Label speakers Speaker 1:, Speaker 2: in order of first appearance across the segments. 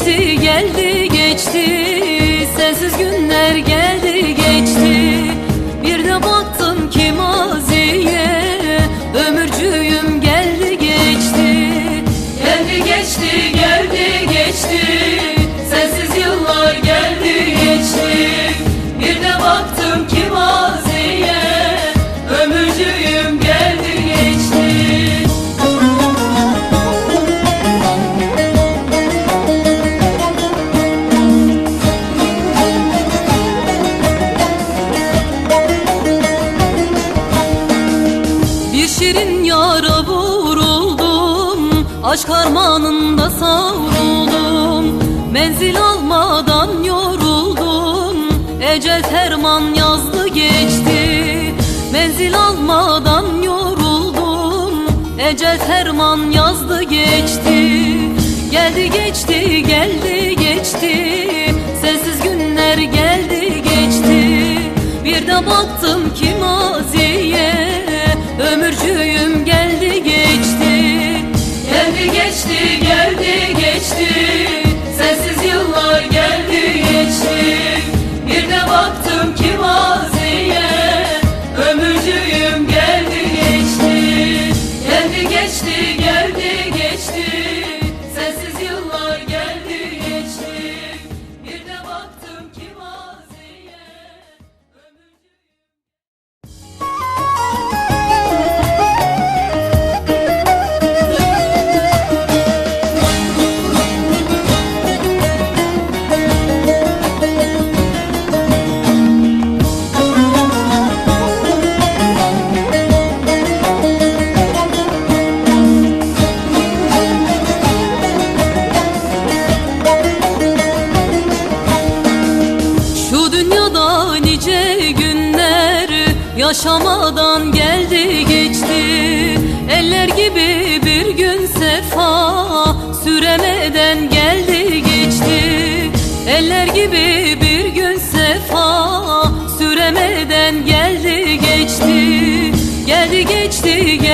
Speaker 1: geçti geldi geçti. yazdı geçti. Geldi geçti geldi geçti.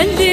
Speaker 1: kendi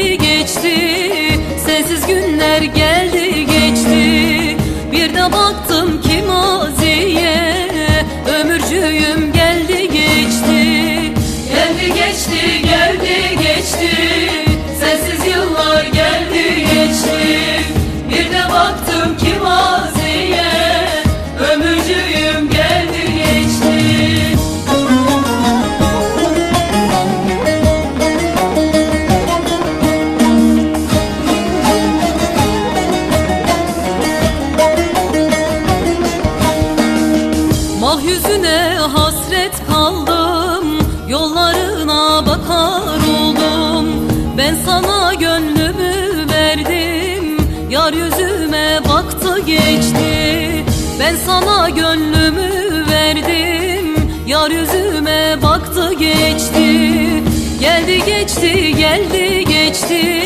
Speaker 1: geldi geçti.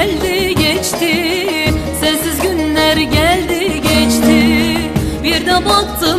Speaker 1: Geldi geçti. Sensiz günler geldi geçti. Bir de baktım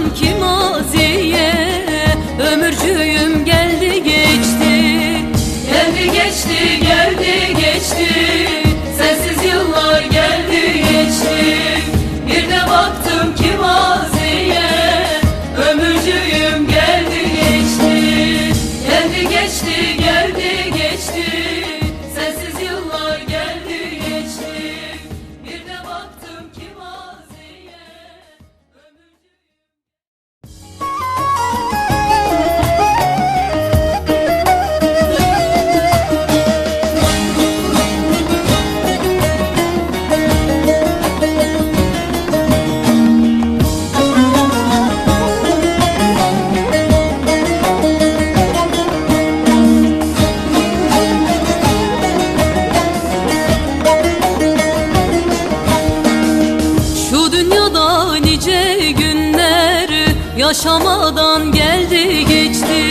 Speaker 1: yaşamadan geldi geçti.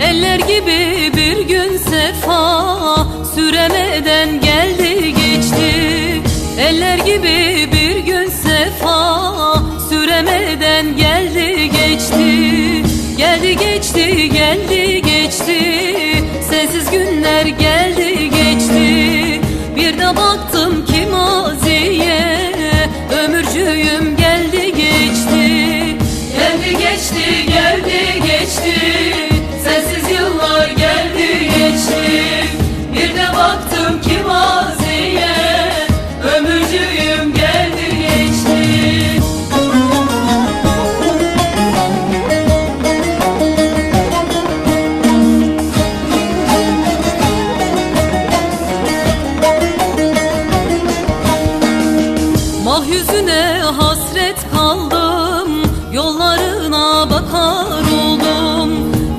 Speaker 1: Eller gibi bir gün sefa süremeden geldi geçti. Eller gibi bir gün sefa süremeden geldi geçti. Geldi geçti geldi Mahyüzüne hasret kaldım Yollarına bakar oldum.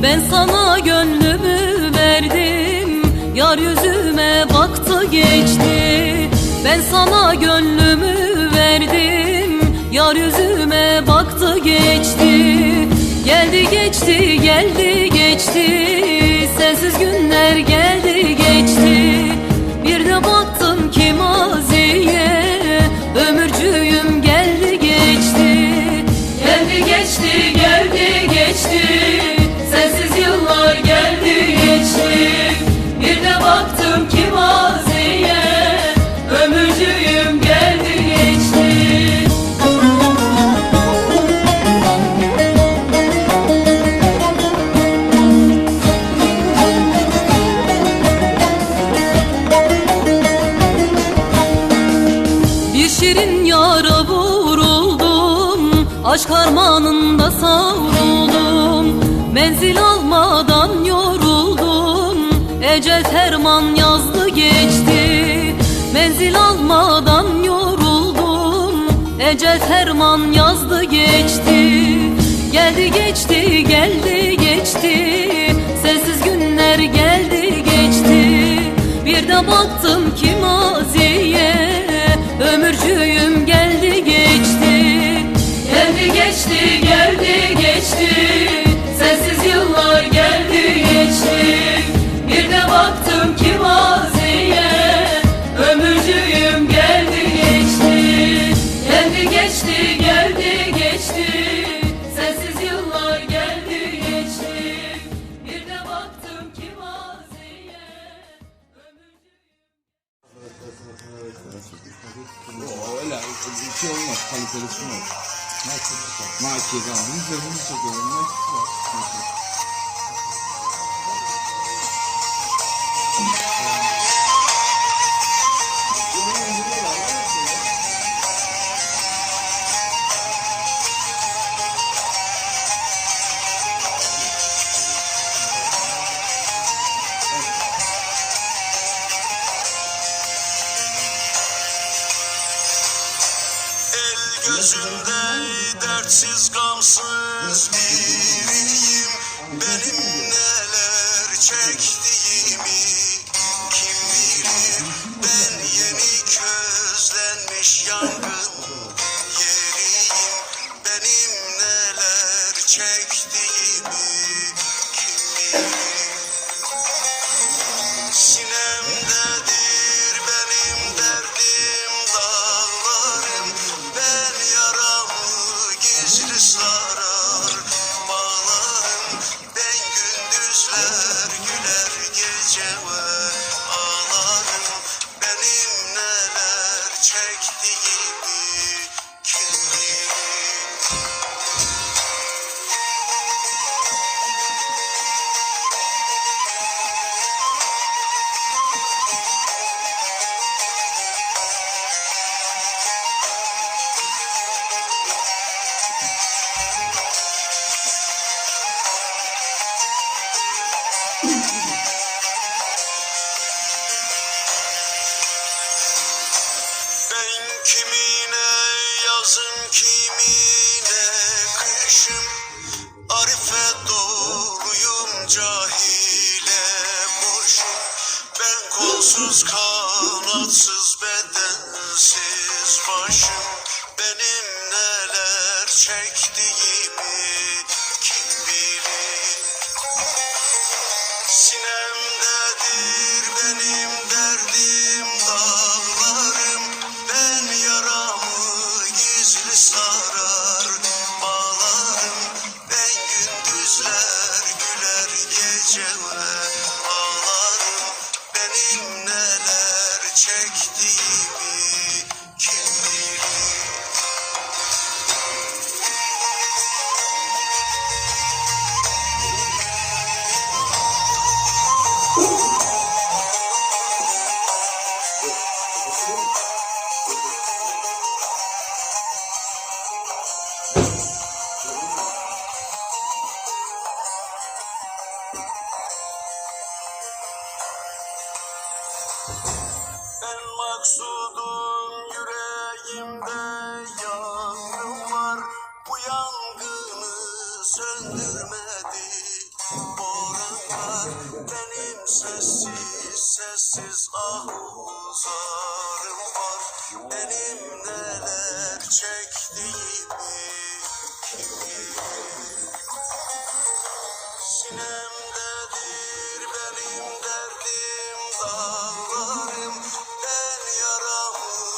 Speaker 1: Ben sana gönlümü verdim Yar yüzüme baktı geçti. Ben sana gönlümü verdim Yar yüzüme baktı geçti. Geldi geçti geldi geçti Sensiz günler Aşk harmanında savruldum Menzil almadan yoruldum. Ecel ferman yazdı geçti Menzil almadan yoruldum. Ecel ferman yazdı geçti Geldi geçti geldi geçti. Sensiz günler geldi geçti. Bir de baktım ki maziye
Speaker 2: şey olmaz. Kaliteli sunur. Maki tamam. Biz de bunu çekelim. Maki var.
Speaker 3: Sensiz gamsız biriyim. Benim neler çektiğimi Kim bilir? Ben yeni közlenmiş yangın Yeriyim. Benim neler çektiğimi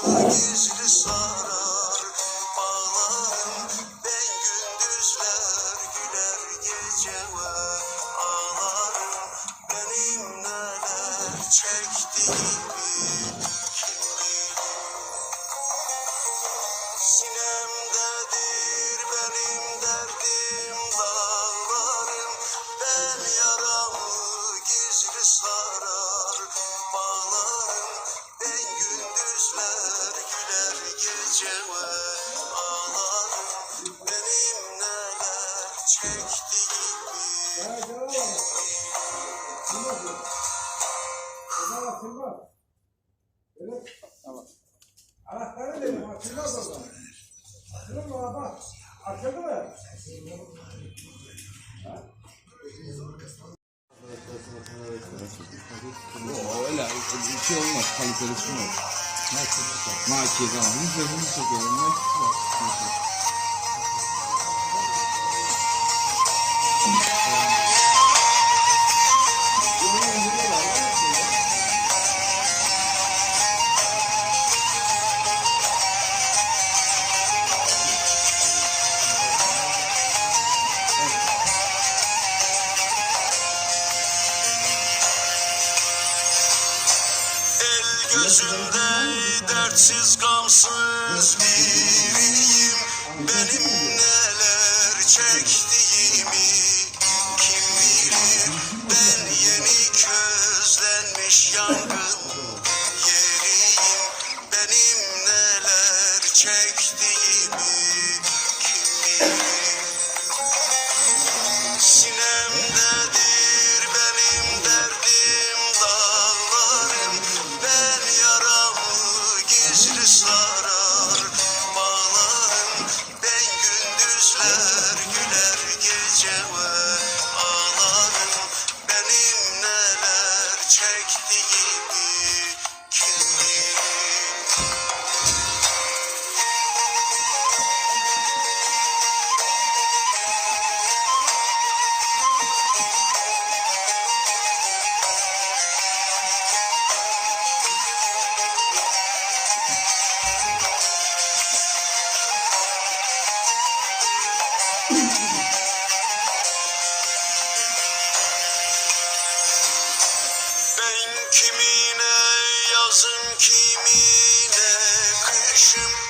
Speaker 3: Gizli
Speaker 2: saklı şey olmaz. Kaliteli sunmaz.
Speaker 3: Maçı. Maçı. Maçı. Maçı. Maçı. Maçı. Maçı. çektiğimi kim bilir? Ben yeni közlenmiş yangın yeriyim. Benim neler çektiğimi kim bilir? Kimine yazım kimine kışım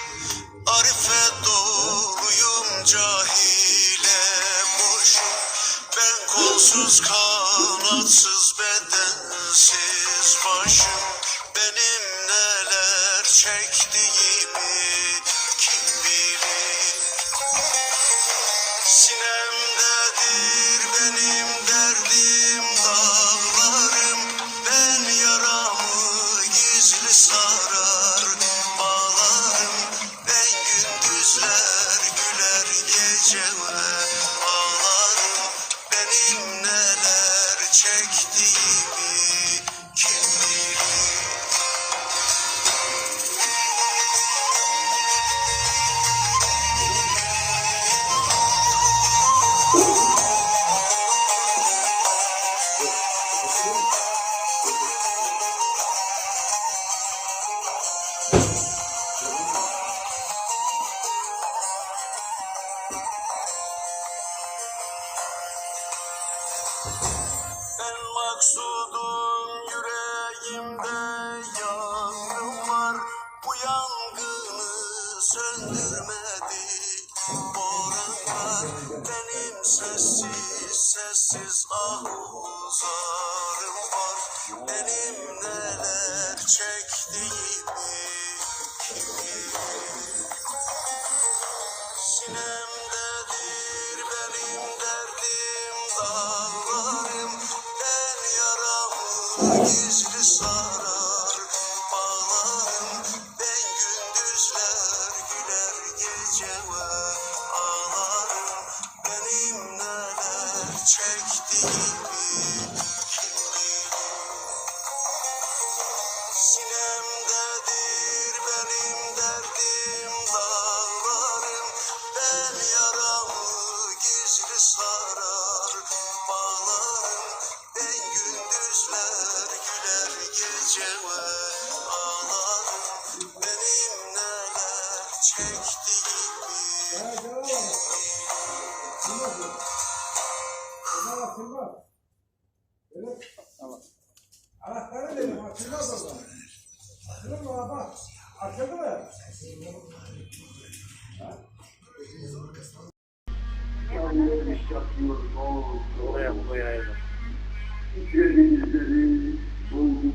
Speaker 4: Gözleri buldu.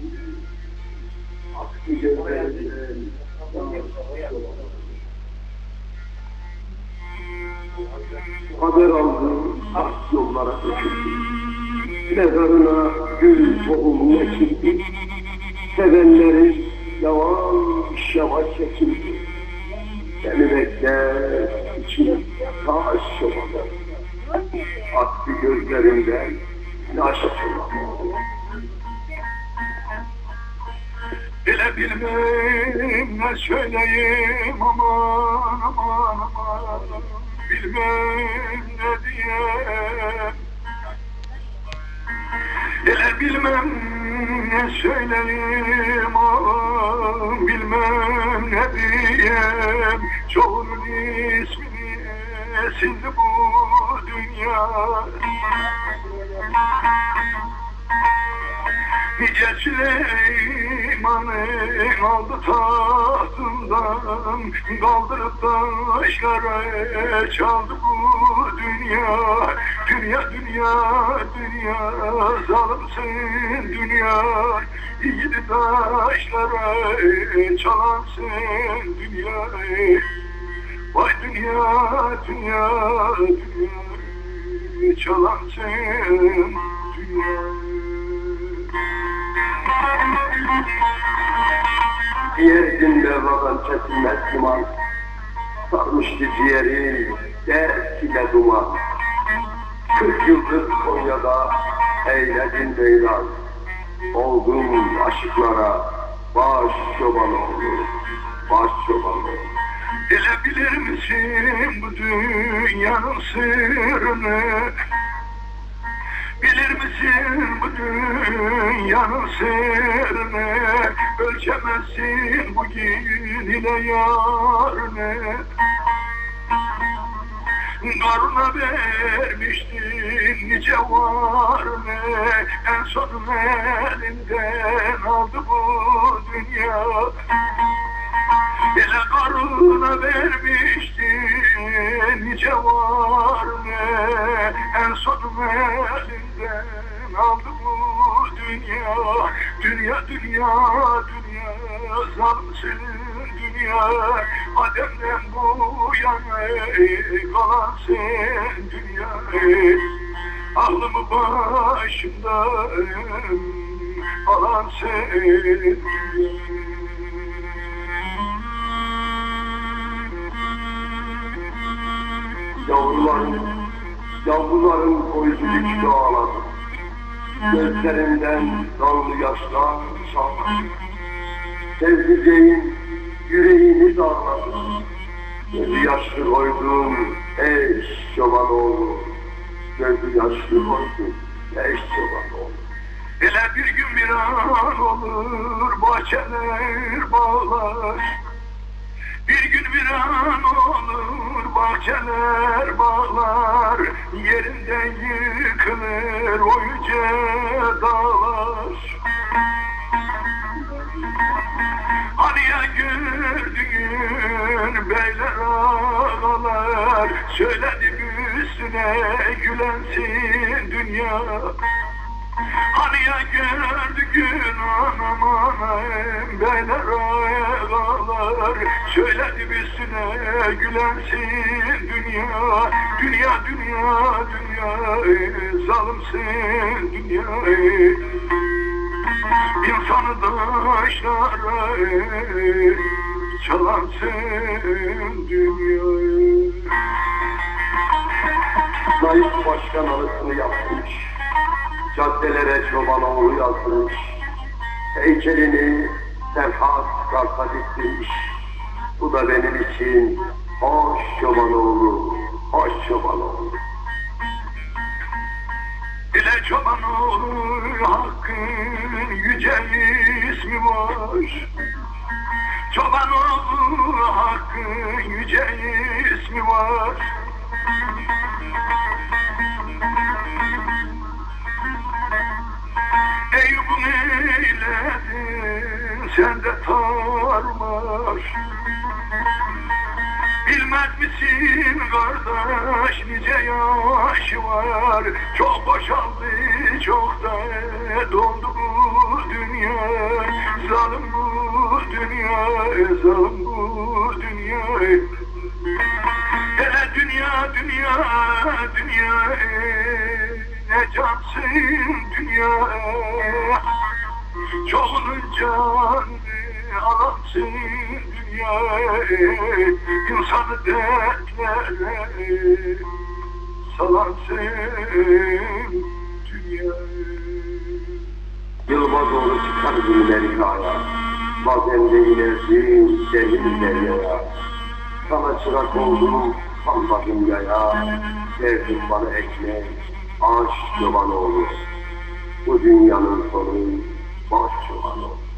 Speaker 4: Aktı gözlerden. Haber aldım, ak yollara döküldü. Mezarına gül tohumu ekildi. Sevenleri yavaş yavaş çekildi. Beni bekler içim taş çobanı. Aktı gözlerimden. Bile bilmem ne söyleyeyim aman aman aman. Bilmem ne diyeyim. Bile bilmem ne söyleyeyim aman Bilmem ne diyeyim. Çoğunun ismini sildi bu dünya. Nice Süleyman'ın aldı tahtından Kaldırıp taşlara çaldı bu dünya Dünya dünya dünya. Zalimsin dünya Yiğidi taşlara çalansın dünya. Vay dünya dünya dünya çalansın dünya. Ciğerinde varan kesilmez duman Sarmıştı ciğeri dert ile duman Kırk yıldır Konya'da eyledin beyler. Oldun aşıklara baş çoban oldu Baş çoban oldu Bilebilir misin bu dünyanın sırrını? Bilir misin bu dünyanın sırrını? Ölçemezsin bugün ile yarını Karına vermiştin nice var mı En son elinden aldı bu dünya. Ele karına vermiştin nice var mı En son elinden aldı bu dünya. Dünya dünya dünya zalimsin dünya Adem'den bu yana kalan sen dünya Aklımı başımdan alan sen Yavruların, yavruların koyucu dikti ağladı. Gözlerinden damlı yaşlar çalmadı. Sevdiceğin yüreğini dağladı. Gözü yaşlı koydum ey çoban oğlu. Gözü yaşlı koydum ey çoban oğlu. Hele bir gün bir an olur bahçeler bağlar. Bir gün bir an olur bahçeler bağlar Yerinden yıkılır o yüce dağlar üstüne gülensin dünya. Hani ya gördüğün anam anam. Beyler ağalar. Söyledi üstüne gülensin dünya. Dünya dünya dünya. Zalimsin dünya. İnsanı taşlara çalansın dünyayı Zayıf başkan arasını yapmış Caddelere çoban oğlu yazmış Heykelini Serhat Karta dikmiş Bu da benim için hoş çoban oğlu Hoş çoban oğlu. Bile çoban oğlu hakkın yüce ismi var Çoban oğlu hakkın yüce ismi var tarmaş Bilmez misin kardeş nice yaşı var. Çok boşaldı çok da dondu bu dünya. Zalim bu dünya zalim bu dünya. Hele dünya dünya dünya ne cansın dünya. Çoğunun canı alansın dünya İnsanı dertlere salansın dünya Yılmaz doğru çıkar günleri kaya Bazen de inersin derin deryaya Sana çırak oldum kalmadım yaya Verdim bana ekmek Ağaç çoban oğlu. Bu dünyanın sonu Baş çoban oğlu